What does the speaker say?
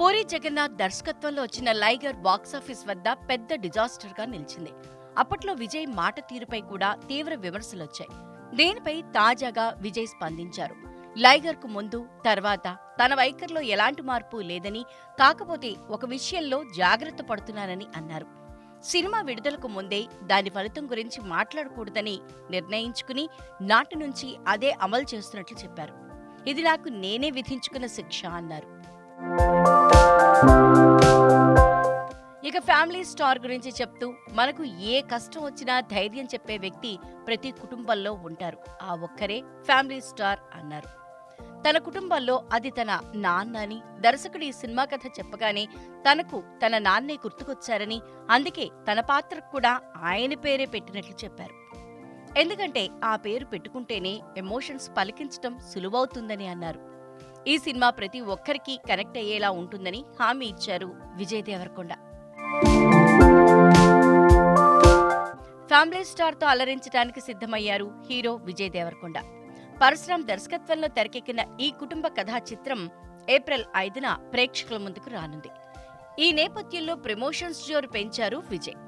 పూరి జగన్నాథ్ దర్శకత్వంలో వచ్చిన లైగర్ బాక్సాఫీస్ వద్ద పెద్ద డిజాస్టర్గా నిలిచింది. అప్పట్లో విజయ్ మాట తీరుపై కూడా తీవ్ర విమర్శలొచ్చాయి. దీనిపై తాజాగా విజయ్ స్పందించారు. లైగర్కు ముందు తర్వాత తన వైఖరిలో ఎలాంటి మార్పు లేదని కాకపోతే ఒక విషయంలో జాగ్రత్త పడుతున్నానని అన్నారు. సినిమా విడుదలకు ముందే దాని ఫలితం గురించి మాట్లాడకూడదని నిర్ణయించుకుని నాటి నుంచి అదే అమలు చేస్తున్నట్లు చెప్పారు. ఇది నాకు నేనే విధించుకున్న శిక్ష అన్నారు. ఇక ఫ్యామిలీ స్టార్ గురించి చెప్తూ మనకు ఏ కష్టం వచ్చినా ధైర్యం చెప్పే వ్యక్తి ప్రతి కుటుంబంలో ఉంటారు. ఆ ఒక్కరే ఫ్యామిలీ స్టార్ అన్నారు. తన కుటుంబంలో అది తన నాన్న అని దర్శకుడు ఈ సినిమా కథ చెప్పగానే తనకు తన నాన్నే గుర్తుకొచ్చారని అందుకే తన పాత్రకు కూడా ఆయన పేరే పెట్టినట్లు చెప్పారు. ఎందుకంటే ఆ పేరు పెట్టుకుంటేనే ఎమోషన్స్ పలికించటం సులువవుతుందని అన్నారు. ఈ సినిమా ప్రతి ఒక్కరికి కనెక్ట్ అయ్యేలా ఉంటుందని హామీ ఇచ్చారు విజయ్ దేవరకొండ. ఫ్యామిలీ స్టార్తో అలరించడానికి సిద్ధమయ్యారు హీరో విజయ్ దేవరకొండ. పరశురామ్ దర్శకత్వంలో తెరకెక్కిన ఈ కుటుంబ కథా చిత్రం ఏప్రిల్ ఐదున ప్రేక్షకుల ముందుకు రానుంది. ఈ నేపథ్యంలో ప్రమోషన్స్ జోరు పెంచారు విజయ్.